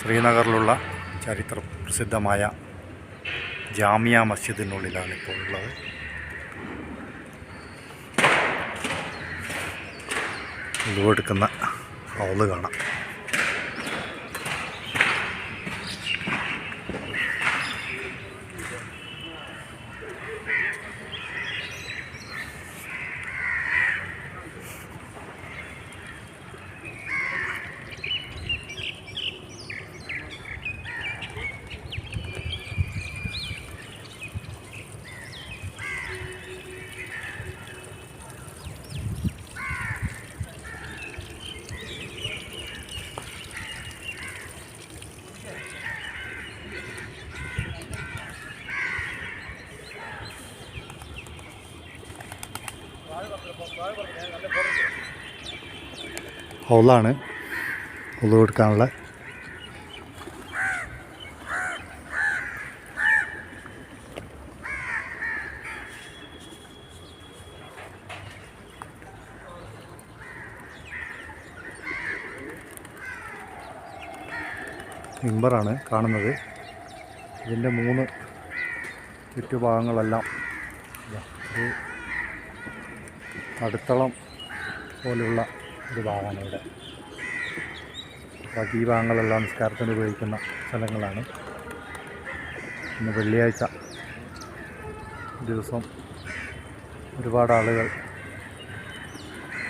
ശ്രീനഗറിലുള്ള ചരിത്ര പ്രസിദ്ധമായ ജാമിയ മസ്ജിദിനുള്ളിലാണ് ഇപ്പോൾ ഉള്ളത്. ഉരുവെടുക്കുന്ന ഹൗൾ കാണാം. ഹൗളാണ് ഉള്ളു കൊടുക്കാനുള്ള. ാണ് കാണുന്നത്. ഇതിന്റെ മൂന്ന് ചുറ്റുഭാഗങ്ങളെല്ലാം. അടിത്തളം പോലുള്ള ഒരു ഭാഗമാണ് ഇവിടെ. ബാക്കി ഈ ഭാഗങ്ങളെല്ലാം നിസ്കാരത്തിന് ഉപയോഗിക്കുന്ന സ്ഥലങ്ങളാണ്. ഇന്ന് വെള്ളിയാഴ്ച ദിവസം ഒരുപാട് ആളുകൾ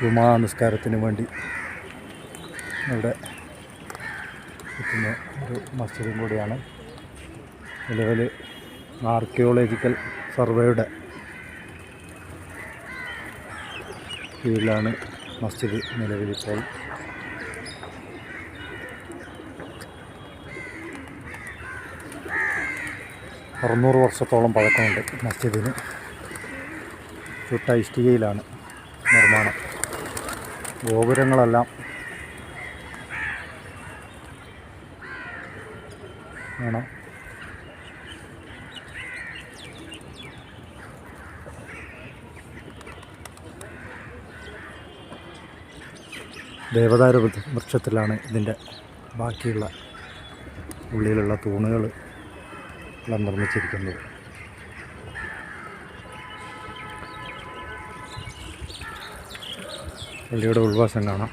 ജുമാ നിസ്കാരത്തിന് വേണ്ടി ഇവിടെ എത്തുന്ന ഒരു മസ്ജിദും കൂടിയാണ്. നിലവിൽ ആർക്കിയോളജിക്കൽ സർവേയുടെ കീഴിലാണ് മസ്ജിദ് നിലവിലിപ്പോൾ അറുന്നൂറ് വർഷത്തോളം പഴക്കമുണ്ട് മസ്ജിദിന്. ചുട്ട ഇഷ്ടികയിലാണ് നിർമ്മാണം. ഗോപുരങ്ങളെല്ലാം വേണം. ദേവദാരു വൃക്ഷത്തിലാണ് ഇതിന്റെ ബാക്കിയുള്ള ഉള്ളിലുള്ള തൂണുകൾ എല്ലാം നിർമ്മിച്ചിരിക്കുന്നത്. പള്ളിയുടെ ഉൾവാസം കാണാം.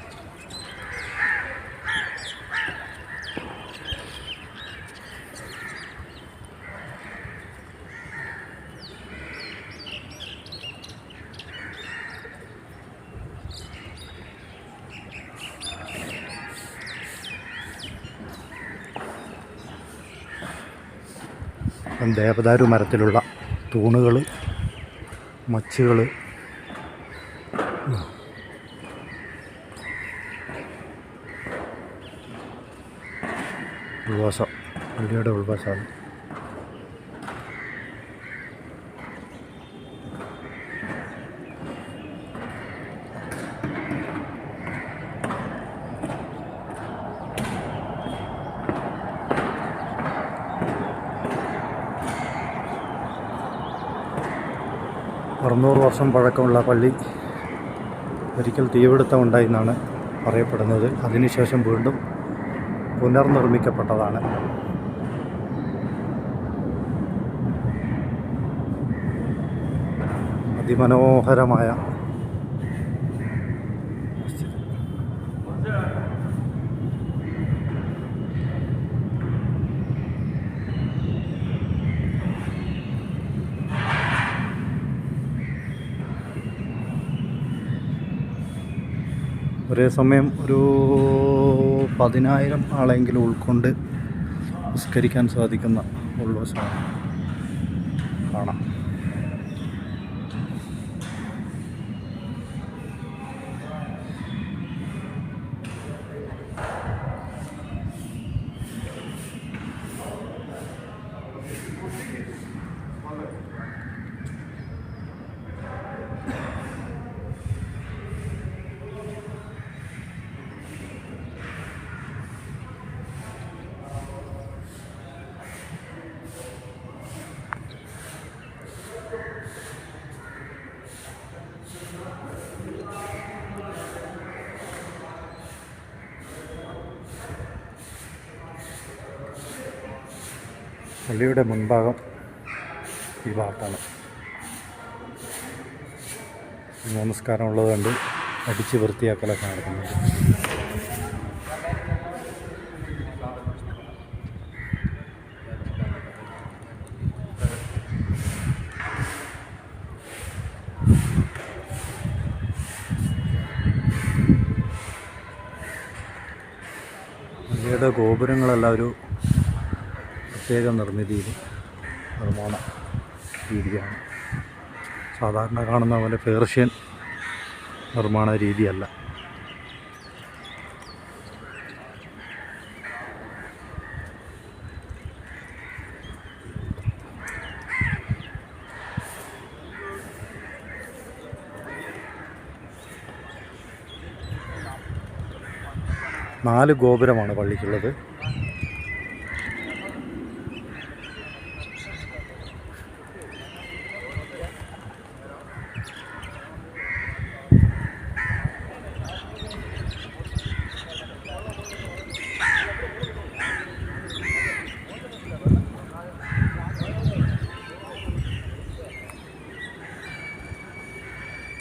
ദേവദാരു മരത്തിലുള്ള തൂണുകൾ മച്ചുകൾ ഉൾവാസം പള്ളിയുടെ ഉൾവാസമാണ് അറുന്നൂറ് വർഷം പഴക്കമുള്ള പള്ളി ഒരിക്കൽ തീപിടുത്തം ഉണ്ടായി എന്നാണ് പറയപ്പെടുന്നത്. അതിനുശേഷം വീണ്ടും പുനർനിർമ്മിക്കപ്പെട്ടതാണ്. അതിമനോഹരമായ ഒരേസമയം ഒരു പതിനായിരം ആളെങ്കിലും ഉൾക്കൊണ്ട് നിസ്കരിക്കാൻ സാധിക്കുന്ന ഉൾവശമാണ് കാണാം. Thank പള്ളിയുടെ മുൻഭാഗം ഈ ഭാഗത്താണ്. നമസ്കാരം ഉള്ളത് കൊണ്ട് അടിച്ച് വൃത്തിയാക്കലൊക്കെ നടക്കുന്നുണ്ട്. ഗോപുരങ്ങളെല്ലാം ഒരു പ്രത്യേക നിർമ്മിതിയിൽ നിർമ്മാണ രീതിയാണ്. സാധാരണ കാണുന്ന പോലെ പേർഷ്യൻ നിർമ്മാണ രീതിയല്ല. നാല് ഗോപുരമാണ് പള്ളിക്കുള്ളത്.